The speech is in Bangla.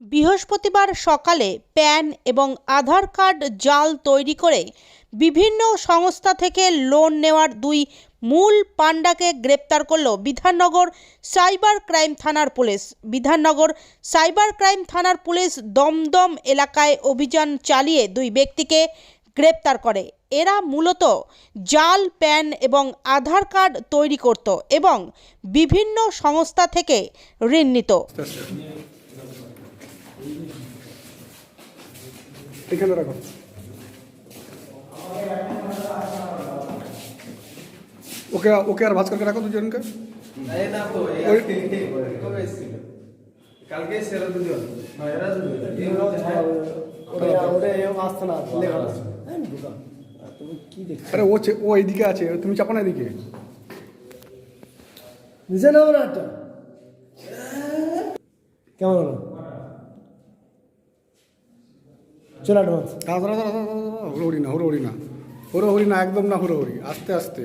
বৃহস্পতিবার সকালে প্যান এবং আধার কার্ড জাল তৈরি করে বিভিন্ন সংস্থা থেকে লোন নেওয়ার দুই মূল পাণ্ডাকে গ্রেপ্তার করল বিধাননগর সাইবার ক্রাইম থানার পুলিশ। বিধাননগর সাইবার ক্রাইম থানার পুলিশ দমদম এলাকায় অভিযান চালিয়ে দুই ব্যক্তিকে গ্রেপ্তার করে। এরা মূলত জাল, প্যান এবং আধার কার্ড তৈরি করত এবং বিভিন্ন সংস্থা থেকে ঋণ নিত। এখানে রাখো। ওকে ওকে আর ভাস্করকে রাখো দুজনকে। কালকে সেরা দুজন। এরা আর ও ও এইদিকে আছে তুমি চাপো না এদিকে। না কেমন হলো? চলো অ্যাডভান্স দাঁড়া দাঁড়া দাঁড়া দাঁড়া, না হুড়োহুড়ি না হুড়োহুড়ি না একদম না হুড়োহুড়ি আস্তে আস্তে।